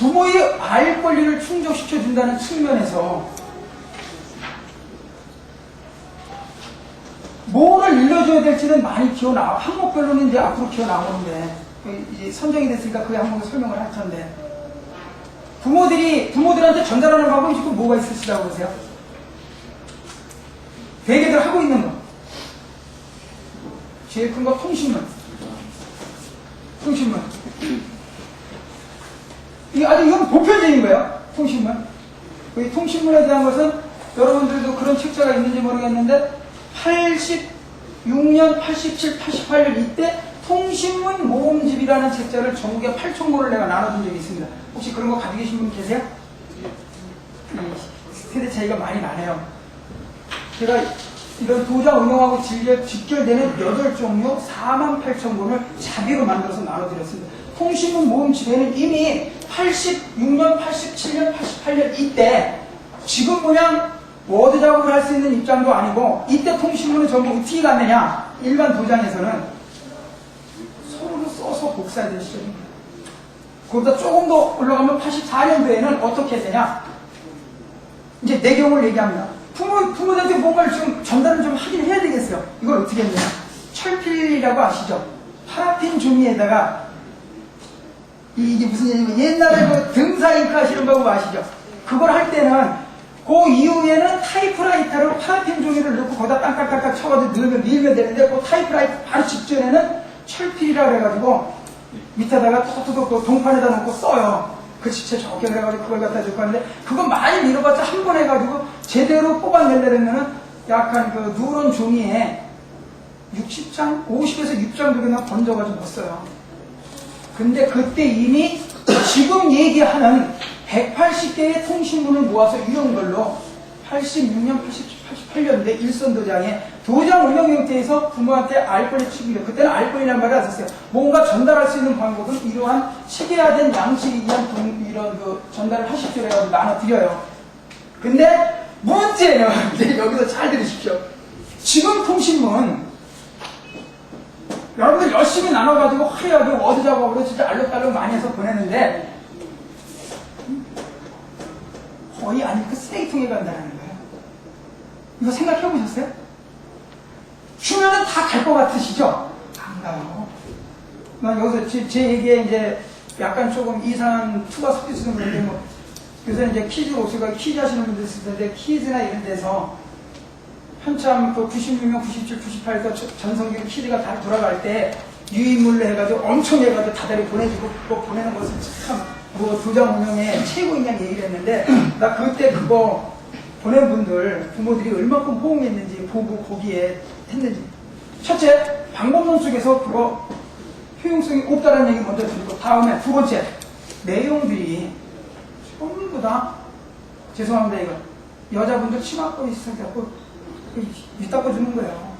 부모의 알 권리를 충족시켜준다는 측면에서 뭐를 일러줘야 될지는 많이 기어 나와. 항목별로는 이제 앞으로 기어 나오는데 이제 선정이 됐으니까 그 항목을 설명을 할 텐데 부모들이 부모들한테 전달하는 방법이 지금 뭐가 있으시다고 보세요? 대개들 하고 있는 거. 제일 큰 거 통신문. 통신문. 이 아주 이건 보편적인 거예요. 통신문. 이 통신문에 대한 것은 여러분들도 그런 책자가 있는지 모르겠는데 86년, 87, 88년 이때 통신문 모음집이라는 책자를 전국에 8천 권을 내가 나눠준 적이 있습니다. 혹시 그런 거 가지고 계신 분 계세요? 이 세대 차이가 많이 나네요. 제가 이런 도장 운영하고 직결, 직결되는 8종류 4만 8천 권을 자비로 만들어서 나눠드렸습니다. 통신문 모음 집에는 이미 86년, 87년, 88년 이때 지금 그냥 워드 작업을 할 수 있는 입장도 아니고 이때 통신문은 전부 어떻게 갔느냐 일반 도장에서는 손으로 써서 복사될 시절입니다. 그보다 조금 더 올라가면 84년도에는 어떻게 되냐 이제 내경을 얘기합니다. 부모, 부모들한테 뭔가를 좀 전달을 좀 하긴 해야 되겠어요. 이걸 어떻게 했냐. 철필이라고 아시죠? 파라핀 종이에다가 이- 이게 무슨 얘기냐면 옛날에 그 등사 잉크 하시는 방법 아시죠? 그걸 할 때는 그 이후에는 타이프라이터로 파라핀 종이를 넣고 거기다 땅땅땅땅 쳐가지고 넣으면 밀면 되는데 그 타이프라이터 바로 직전에는 철필이라 그래가지고 밑에다가 톡톡톡 동판에다 놓고 써요. 그 지체 좋게 그래가지고 그걸 갖다 줄 건데 그거 많이 밀어봤자 한 번 해가지고 제대로 뽑아내려면은 약간 그 누런 종이에 60장, 50에서 6장 정도나 건져가지고 넣었어요. 근데 그때 이미 지금 얘기하는 180개의 통신문을 모아서 이런 걸로 86년, 87, 88년대 일선 도장에 도장 운영 형태에서 부모한테 알 권리 취급이요. 그때는 알 권리라는 말을 안 썼어요. 뭔가 전달할 수 있는 방법은 이러한 체계화된 양식에 의한 동- 이런 그 전달을 하십시오. 해가지고 나눠드려요. 근데 문제는 이제 여기서 잘 들으십시오. 지금 통신문 여러분들 열심히 나눠가지고 화려하게 워드 작업으로 진짜 알록달록 많이 해서 보내는데 거의 아니 그 쓰레기통에 간다는 거예요. 이거 생각해 보셨어요? 주면은 다 갈 것 같으시죠? 안 가요. 난 여기서 제, 제 얘기에 이제 약간 조금 이상한 투가 섞여지는 분인데 뭐 요새 이제 퀴즈 옥수가 퀴즈 하시는 분들 있을 텐데 퀴즈나 이런 데서 한참 그 96년, 97, 98도 전성기 퀴즈가 다 돌아갈 때 유인물로 해가지고 엄청 해가지고 다달이 보내주고 그거 보내는 것을 참뭐 도장 운영에 최고이냐 얘기를 했는데 나 그때 그거 보낸 분들 부모들이 얼마큼 호응했는지 보고 거기에 했는지 첫째 방법론 속에서 그거 효용성이 없다는 얘기 먼저 드리고 다음에 두 번째 내용들이 전부 다 죄송합니다 이거 여자분들 치마권이 있어갖고 이따고 주는 거예요.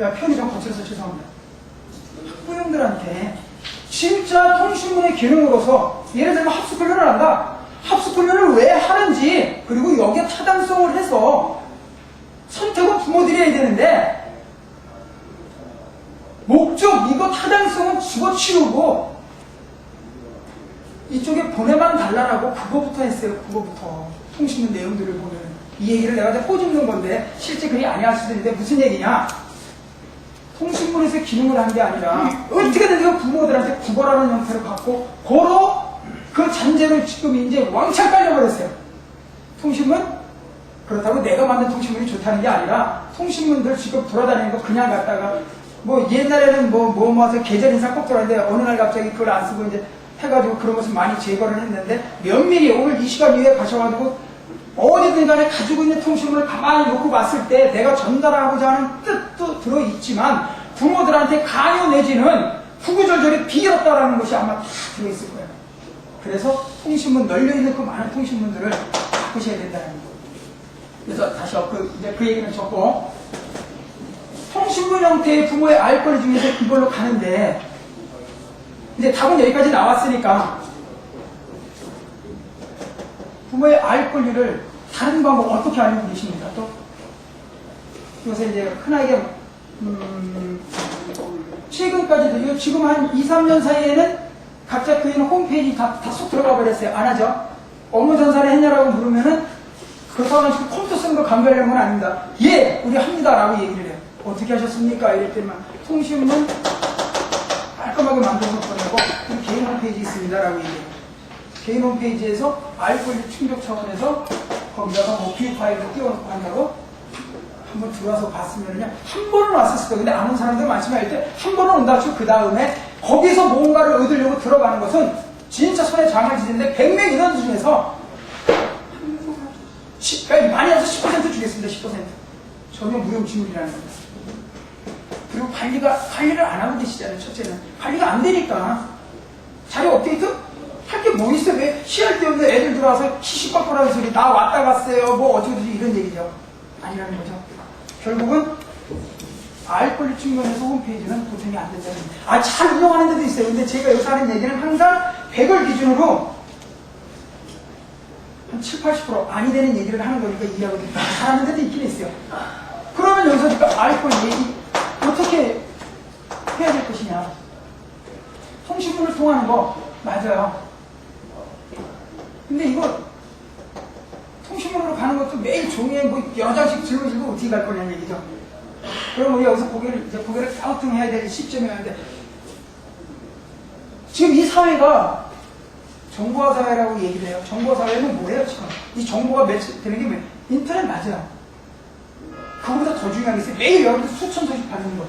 야 편이 좀 거칠어서 죄송합니다. 학부형들한테 진짜 통신문의 기능으로서 예를 들면 합숙 훈련을 한다. 합숙 훈련을 왜 하는지 그리고 여기에 타당성을 해서 선택은 부모들이 해야 되는데 목적 이거 타당성은 집어치우고 이쪽에 보내만 달라라고 그거부터 했어요. 그거부터 통신문 내용들을 보면 이 얘기를 내가 꼬집는 건데 실제 그게 아니할 수도 있는데 무슨 얘기냐? 통신문에서 기능을 한 게 아니라 어떻게든 내가 부모들한테 구걸하는 형태를 갖고 고로 그 잔재를 지금 이제 왕창 깔려버렸어요. 통신문? 그렇다고 내가 만든 통신문이 좋다는 게 아니라 통신문들 지금 돌아다니는 거 그냥 갖다가 뭐 옛날에는 뭐, 뭐 모아서 계절 인상 꼭 돌아는데 어느 날 갑자기 그걸 안 쓰고 이제 해가지고 그런 것을 많이 제거를 했는데 면밀히 오늘 이 시간 이후에 가셔가지고 어디든 간에 가지고 있는 통신문을 가만히 놓고 봤을 때 내가 전달하고자 하는 뜻도 들어있지만 부모들한테 강요 내지는 후구절절히 비었다라는 것이 아마 다 들어있을 거예요. 그래서 통신문 널려있는 그 많은 통신문들을 바꾸셔야 된다는 거예요. 그래서 다시 그, 이제 그 얘기는 적고 통신문 형태의 부모의 알 권리 중에서 이걸로 가는데 이제 답은 여기까지 나왔으니까 부모의 알 권리를 다른 방법 어떻게 알고 계십니까? 또 요새 이제 흔하게 음, 최근까지도 요 지금 한 2, 3년 사이에는 각자 그 있는 홈페이지 다, 다 쏙 들어가 버렸어요. 안 하죠? 업무 전산을 했냐라고 물으면은 그렇다고 지금 컴퓨터 쓰는 거 감별하는 건 아닙니다. 예, 우리 합니다라고 얘기를 해요. 어떻게 하셨습니까? 이럴 때만 통신문 깔끔하게 만들어서 보내고 그리고 개인 홈페이지 있습니다라고 얘기해요. 개인 홈페이지에서 알 권리 충족 차원에서 거기다가 뭐 뷰 파일을 띄워놓고 한다고 한번 들어와서 봤으면요 한 번은 왔었을 거예요. 근데 아는 사람들 많지만 이때 한 번은 온다 치고 그 다음에 거기서 뭔가를 얻으려고 들어가는 것은 진짜 손에 장을 지는데 100명 인원 중에서 시- 그러니까 많이 해서 10% 주겠습니다. 10% 전혀 무료 지물이라는 겁니다. 그리고 관리가 관리를 안 하고 계시잖아요. 첫째는 관리가 안 되니까 자료 업데이트 할 게 뭐 있어요? 왜 시할 때 없는 애들 들어와서 시시콜콜하는 소리 나 왔다 갔어요. 뭐 어쩌고 저쩌고 이런 얘기죠. 아니라는 거죠. 결국은 알 권리 측면에서 홈페이지는 보탬이 안 된다는. 아, 잘 운영하는 데도 있어요. 근데 제가 여기서 하는 얘기는 항상 100을 기준으로 한 7, 80% 아니 되는 얘기를 하는 거니까 이해하거든요. 잘하는 데도 있긴 있어요. 그러면 여기서 알 권리 얘기 어떻게 해야 될 것이냐. 통신문을 통하는 거 맞아요. 근데 이거 통신문으로 가는 것도 매일 종이에 뭐 여러 장씩 짊어지고 어떻게 갈 거냐는 얘기죠. 그럼 우리 여기서 고개를 이제 고개를 갸우뚱해야 될 시점이었는데 지금 이 사회가 정보화 사회라고 얘기를 해요. 정보화 사회는 뭐예요 지금? 이 정보가 매체되는 게 뭐- 인터넷 맞아요. 그거보다 더 중요한 게 있어요. 매일 여러분들 수천 소식 받는 거.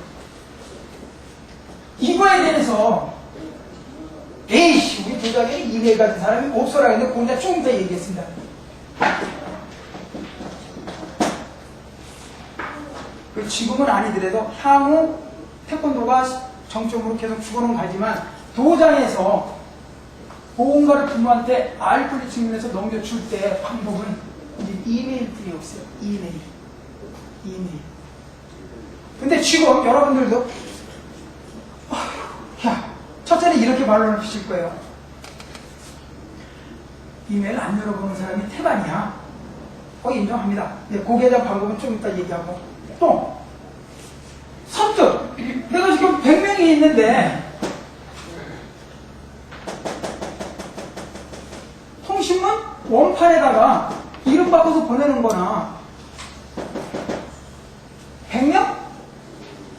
이거에 대해서 에이씨 우리 도장에 이메일 같은 사람이 없어라 했는데 조금 이따 얘기했습니다. 그 지금은 아니더라도 향후 태권도가 정점으로 계속 죽어는 가지만 도장에서 보험가를 부모한테 알 권리 측면에서 넘겨줄 때 방법은 이메일뿐이 없어요. 이메일. 이메일. 근데 지금 여러분들도 야, 첫째는 이렇게 반론을 피실 거예요. 이메일 안 열어보는 사람이 태반이야. 어, 인정합니다. 네, 거기에 대한 방법은 좀 이따 얘기하고. 또, 선뜻, 내가 지금 100명이 있는데, 통신문 원판에다가 이름 바꿔서 보내는 거나, 100명?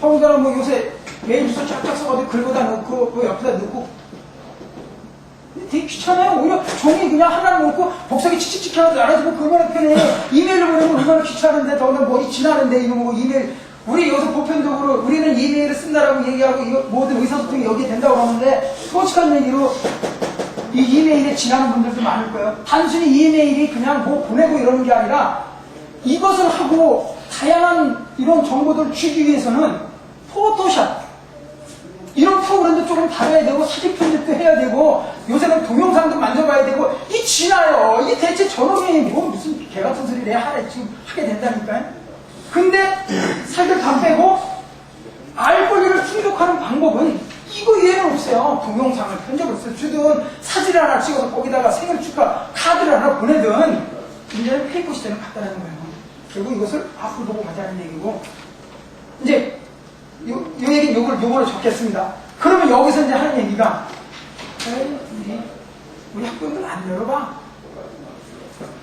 평소랑 뭐 요새 메일 주소 쫙쫙 써가지고 긁어다 넣고, 그 옆에다 근데 되게 귀찮아요. 오히려 종이 그냥 하나 놓고 복사기 칙칙칙 해가지고 알아주고 그거는 편해. 이메일로 보내면 얼마나 귀찮은데 더는 머리 지나는데 이거 뭐 이메일. 우리 여기서 보편적으로 우리는 이메일을 쓴다라고 얘기하고 이거 모든 의사소통이 여기에 된다고 하는데 솔직한 얘기로 이 이메일에 지나는 분들도 많을 거예요. 단순히 이메일이 그냥 뭐 보내고 이러는 게 아니라 이것을 하고 다양한 이런 정보들을 주기 위해서는 포토샵, 이런 프로그램도 조금 다뤄야 되고 사진 편집도 해야 되고 요새는 동영상도 만져봐야 되고 이 지나요. 이 대체 저놈이 뭐 무슨 개 같은 소리 내가 하래 지금 하게 된다니까요. 근데 살들 다 빼고 알 권리를 충족하는 방법은 이거 이해는 없어요. 동영상을 편집을 써 주든 사진 하나 찍어서 거기다가 생일 축하 카드를 하나 보내든 이제는 페이퍼 시대는 갔다라는 거예요. 결국 이것을 앞으로 보고 가자는 얘기고 이제 요, 요 얘기 요걸 요거로 적겠습니다. 그러면 여기서 이제 하는 얘기가 에이, 우리 우리 학교를 안 열어봐.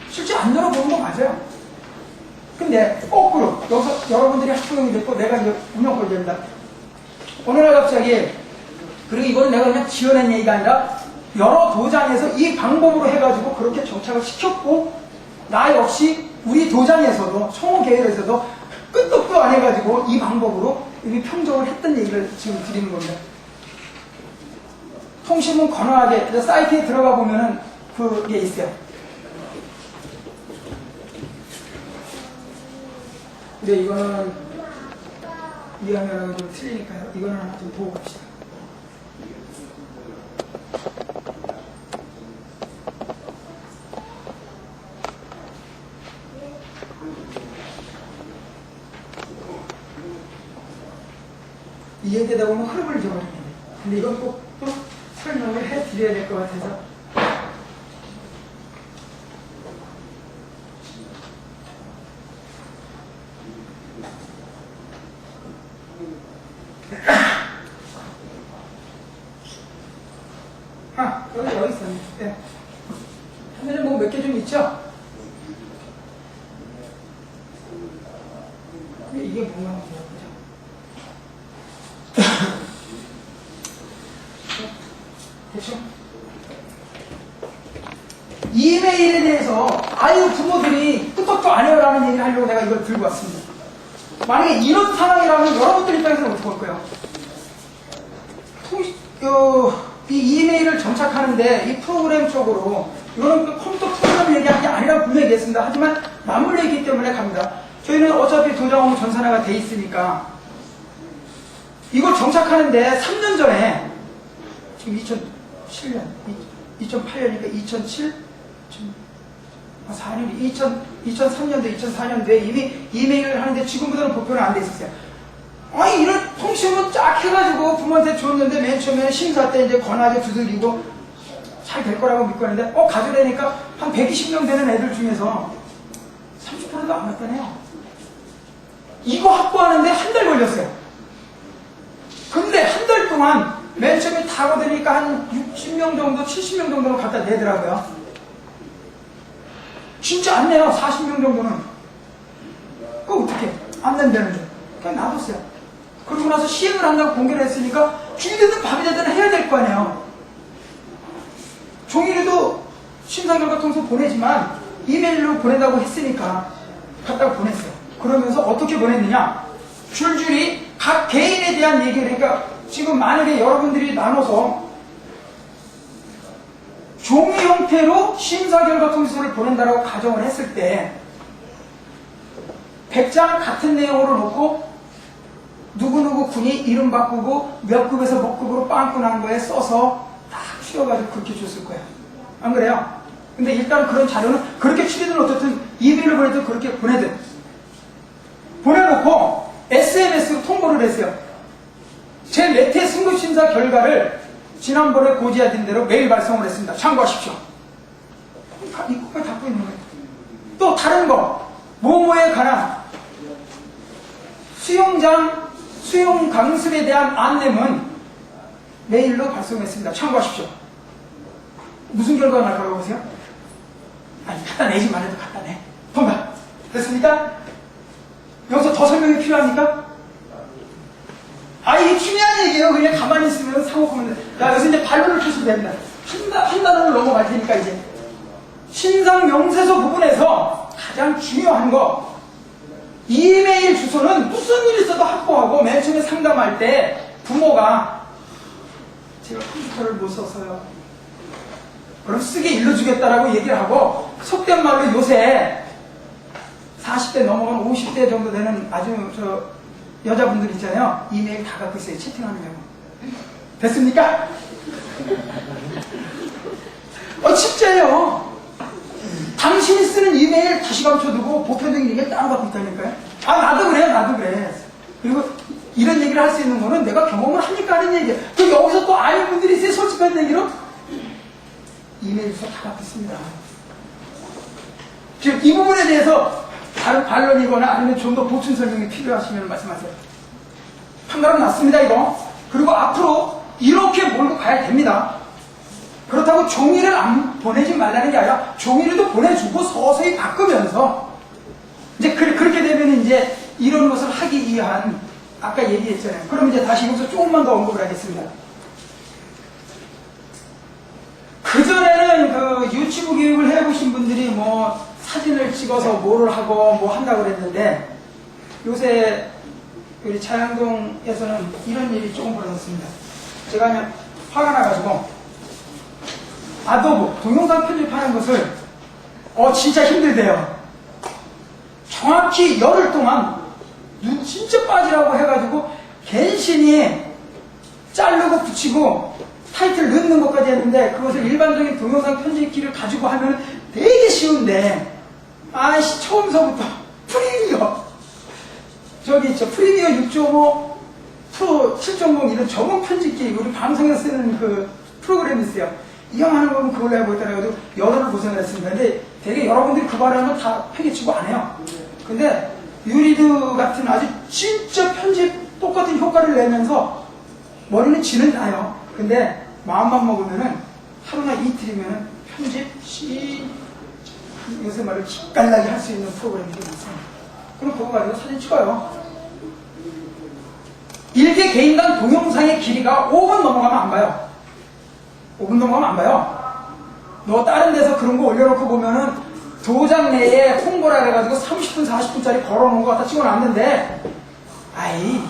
실제 안 열어보는 거 맞아요. 근데 거꾸로 여기서 여러분들이 학부형이 됐고 내가 운영꼴 됩니다. 어느 날 갑자기 그리고 이거는 내가 그냥 지어낸 얘기가 아니라 여러 도장에서 이 방법으로 해가지고 그렇게 정착을 시켰고 나 역시 우리 도장에서도 총무계열에서도 끄떡도 안 해가지고 이 방법으로 이미 평정을 했던 얘기를 지금 드리는 겁니다. 통신문 건너하게 이제 사이트에 들어가 보면은 그게 있어요. 근데 이거는 이해하면 좀 틀리니까요. 이거는 좀 보고 갑시다. 이해되다 보면 흐름을 잊어버립니다. 근데 이건 꼭또 설명을 해 드려야 될 것 같아서. 아, 여기, 여기 있었네. 네. 화면에 뭐 몇 개 좀 있죠? 근데 이게 뭔가 한번 보자. 됐죠? 이메일에 대해서 아유 부모들이 끄떡도 안 해요라는 얘기를 하려고 내가 이걸 들고 왔습니다. 만약에 이런 상황이라면 여러분들 입장에서는 어떻게? 통- 어, 이 이메일을 정착하는데 이 프로그램 쪽으로 이거는 그 컴퓨터 프로그램 얘기한 게 아니라 분명히 얘기했습니다. 하지만 있기 때문에 갑니다. 저희는 어차피 도장하고 전산화가 돼 있으니까 이걸 정착하는데 3년 전에 지금 2007년, 2008년이니까 2007, 4년이 2000, 2003년도, 2004년도에 이미 이메일을 하는데 지금보다는 보편화 안돼 있었어요. 아니 이런 통신문 쫙 해가지고 부모한테 줬는데 맨 처음에는 심사 때 이제 권하게 두들기고 잘 될 거라고 믿고 했는데 어 가져내니까 한 120명 되는 애들 중에서 30%도 안 왔다네요. 이거 확보하는데 한 달 걸렸어요. 근데 한 달 동안 맨 처음에 다 거드니까 한 60명 정도, 70명 정도는 갖다 내더라고요. 진짜 안 내요. 40명 정도는. 그 어떻게? 안 낸다는 줄. 그냥 놔뒀어요. 그러고 나서 시행을 한다고 공개를 했으니까 주기되든 밤이 되든 해야 될 거 아니에요. 종이라도 심사 결과 통서 보내지만 이메일로 보낸다고 했으니까 갖다가 보냈어요. 그러면서 어떻게 보냈느냐? 줄줄이 각 개인에 대한 얘기를 그러니까 지금 만약에 여러분들이 나눠서 종이 형태로 심사 결과 통지서를 보낸다라고 가정을 했을 때 100장 같은 내용으로 놓고 누구누구 군이 이름 바꾸고 몇 급에서 몇 급으로 빵꾸 난 거에 써서 딱 추려가지고 그렇게 줬을 거예요. 안 그래요? 근데 일단 그런 자료는 그렇게 추리든 어떻든 이메일을 보내든 그렇게 보내든 보내놓고 SNS로 통보를 했어요. 제 메테 승급심사 결과를 지난번에 고지하신 대로 메일 발송을 했습니다. 참고하십시오. 다, 이 코가 닫고 있는 거예요. 또 다른 거, 뭐뭐에 관한 수영장, 수영 강습에 대한 안내문 메일로 발송했습니다. 참고하십시오. 무슨 결과가 날 거라고 보세요? 아니, 갖다 내지만 해도 갖다 내. 통과. 됐습니까? 여기서 더 설명이 필요합니까? 아, 이게 중요한 얘기예요. 그냥 가만히 있으면 상호 보면 돼. 자, 여기서 이제 발로를 펴시면 됩니다. 한, 단- 한 단어를 넘어갈 테니까 이제. 신상 명세서 부분에서 가장 중요한 거. 이메일 주소는 무슨 일 있어도 확보하고 맨 처음에 상담할 때 부모가 제가 컴퓨터를 못 써서요. 그럼 쓰게 일러주겠다라고 얘기를 하고 속된 말로 요새 40대 넘어간 50대 정도 되는 아주 저 여자분들 있잖아요. 이메일 다 갖고 있어요. 채팅하느냐고. 됐습니까? 어, 진짜예요. 당신이 쓰는 이메일 다시 감춰두고 보편적인 얘기를 따로 갖고 있다니까요. 아, 나도 그래요. 나도 그래. 그리고 이런 얘기를 할 수 있는 거는 내가 경험을 하니까 하는 얘기예요. 또 여기서 또 아는 분들이 있어요. 솔직한 얘기로. 이메일 주소 다 갖고 있습니다. 지금 이 부분에 대해서 다른 반론이거나 아니면 좀 더 보충 설명이 필요하시면 말씀하세요. 판가름 났습니다, 이거. 그리고 앞으로 이렇게 몰고 가야 됩니다. 그렇다고 종이를 안 보내지 말라는 게 아니라 종이라도 보내주고 서서히 바꾸면서 이제 그, 그렇게 되면 이제 이런 것을 하기 위한 아까 얘기했잖아요. 그럼 이제 다시 여기서 조금만 더 언급을 하겠습니다. 그전에는 그 유치부 교육을 해보신 분들이 뭐 사진을 찍어서 뭐를 하고 뭐 한다고 그랬는데 요새 우리 차양동에서는 이런 일이 조금 벌어졌습니다. 제가 그냥 화가 나가지고 아도브 동영상 편집하는 것을 어 진짜 힘들대요. 정확히 열흘 동안 눈 진짜 빠지라고 해가지고 갠신히 자르고 붙이고 타이틀 넣는 것까지 했는데 그것을 일반적인 동영상 편집기를 가지고 하면 되게 쉬운데 아씨 처음서부터. 프리미어. 저기 있죠 프리미어 6.5 프로 7.0 이런 전문 편집기 우리 방송에서 쓰는 그 프로그램이 있어요. 이거 하는 거면 그걸로 해보겠다 해가지고 여러를 고생을 했습니다. 근데 되게 여러분들이 그거 하는 거다 폐기치고 안 해요. 근데 유리드 같은 아주 진짜 편집 똑같은 효과를 내면서 머리는 지는 나요. 근데 마음만 먹으면은 하루나 이틀이면 편집 시 요새 말을 기깔나게 할 수 있는 프로그램이 좀 있어요. 그럼 그거 가지고 사진 찍어요. 일개 개인간 동영상의 길이가 5분 넘어가면 안 봐요. 5분 넘어가면 안 봐요. 너 다른 데서 그런 거 올려놓고 보면은 도장 내에 홍보라 해가지고 30분, 40분짜리 걸어놓은 거 갖다 찍어놨는데, 아이,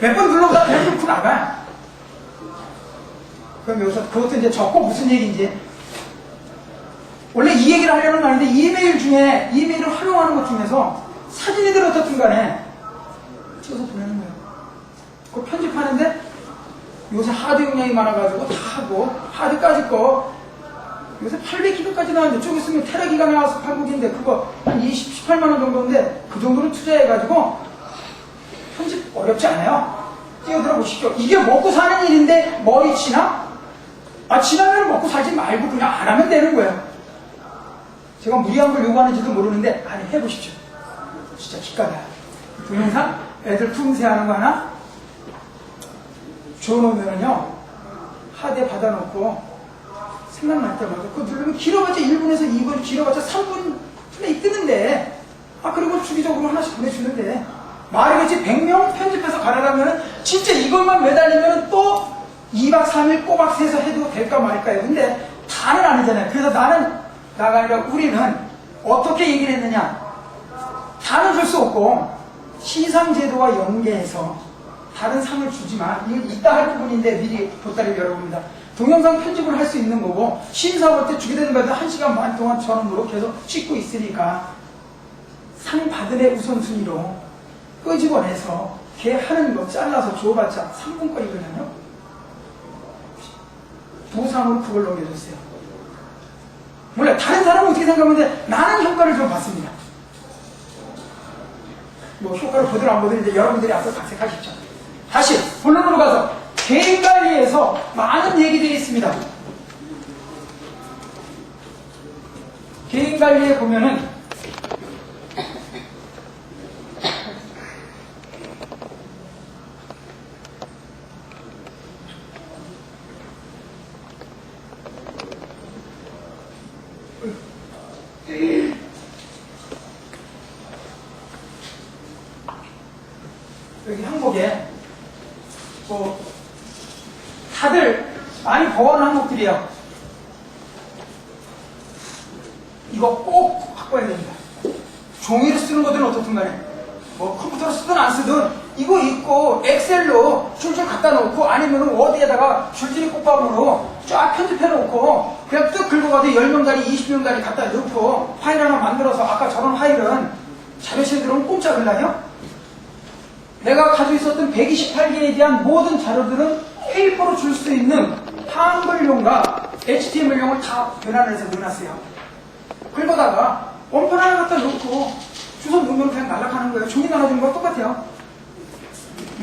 몇 번 눌러보다 뚫고 나가. 그럼 여기서 그것도 이제 적고 무슨 얘기인지. 원래 이 얘기를 하려는 거 아닌데, 이메일 중에, 이메일을 활용하는 것 중에서 사진이들 어떻든 간에 찍어서 보내는 거예요. 그걸 편집하는데, 요새 하드 용량이 많아가지고 다 하고, 하드까지 거, 요새 800기가까지 나왔는데 좀 있으면 테라기가 나와서 팔국인데 그거 한 20, 18만 원 정도인데 그 정도는 투자해가지고 편집 어렵지 않아요. 뛰어들어 보시죠. 이게 먹고 사는 일인데 머리 치나? 아, 지나면 먹고 살지 말고 그냥 안 하면 되는 거예요. 제가 무리한 걸 요구하는지도 모르는데, 아니, 해보십시오. 진짜 기깔나요. 동영상? 애들 품새하는 거 하나? 줘놓으면요, 하드에 받아놓고, 생각날 때마다 그거 누르면 길어봤자 1분에서 2분, 길어봤자 3분 플레이 뜨는데 아 그리고 주기적으로 하나씩 보내주는데 말이겠지 100명 편집해서 가려면 진짜 이것만 매달리면 또 2박 3일 꼬박 새서 해도 될까 말까요 근데 다는 아니잖아요 그래서 나는 나가 아니라 우리는 어떻게 얘기를 했느냐 다는 줄수 없고 시상제도와 연계해서 다른 상을 주지만 이건 이따 할 부분인데 미리 보따리를 열어봅니다. 동영상 편집을 할 수 있는 거고 심사 볼때 주게 되는 거는 한 시간 반 동안 저런으로 계속 찍고 있으니까 상 받은 애 우선순위로 끄집어내서 걔 하는 거 잘라서 줘봤자 3분거리거든요. 부상으로 그걸 넘겨줬어요. 몰라 다른 사람은 어떻게 생각하는데 나는 효과를 좀 봤습니다. 뭐 효과를 보든 안 보든 이제 여러분들이 앞서 각색하십시오. 다시 본론으로 가서 개인 관리에서 많은 얘기들이 있습니다. 개인 관리에 보면은 여기 항목에 뭐 다들 많이 버거운 항목들이에요. 이거 꼭 확보해야 됩니다. 종이로 쓰는 것들은 어떻든 간에 뭐 컴퓨터로 쓰든 안 쓰든 이거 있고 엑셀로 줄줄 갖다 놓고 아니면 워드에다가 줄줄이 꽃감으로 쫙 편집해 놓고 그냥 뚝 긁어가지고 10명짜리 20명짜리 갖다 넣고 파일 하나 만들어서 아까 저런 파일은 자료실 들어오면 공짜 걸라요? 내가 가지고 있었던 128개에 대한 모든 자료들은 A4로 줄 수 있는 한글용과 HTML용을 다 변환을 해서 넣어놨어요. 긁어다가 원판 하나 갖다 놓고 주소 넣으면 그냥 날아가는 거예요. 종이 나눠주는 거랑 똑같아요.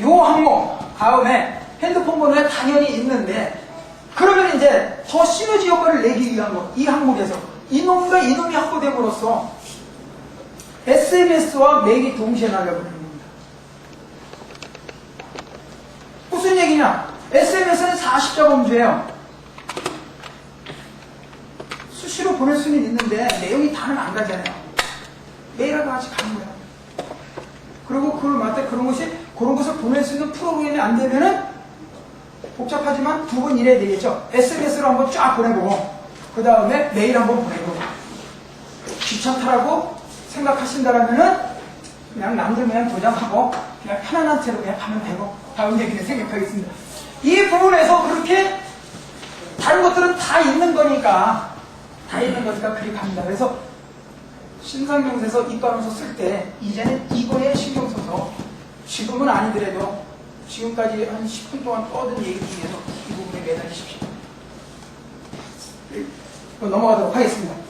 요 항목 다음에 핸드폰 번호에 당연히 있는데 그러면 이제 더 시너지 효과를 내기 위한 거 이 항목에서 이놈과 이놈이 확보됨으로써 SMS와 맥이 동시에 날려버리는 겁니다. 무슨 얘기냐? SMS는 40자 범주예요. 수시로 보낼 수는 있는데 내용이 다는 안 가잖아요. 메일하고 같이 가는 거예요. 그리고 그걸 맞다 그런 것이 그런 것을 보낼 수 있는 프로그램이 안 되면은 복잡하지만 두 번 일해야 되겠죠. SMS로 한번 쫙 보내보고 그 다음에 메일 한번 보내고 귀찮다라고 생각하신다라면은 그냥 남들 그냥 도장하고 그냥 편안한 채로 그냥 가면 되고 다음 얘기는 생각하겠습니다. 이 부분에서 그렇게 다른 것들은 다 있는 거니까 다 있는 거니까 그리 갑니다. 그래서 신상경에서 이과론서 쓸 때 이제는 이거에 신경 써서 지금은 아니더라도 지금까지 한 10분 동안 떠든 얘기 중에서 이 부분에 매달리십시오. 그럼 넘어가도록 하겠습니다.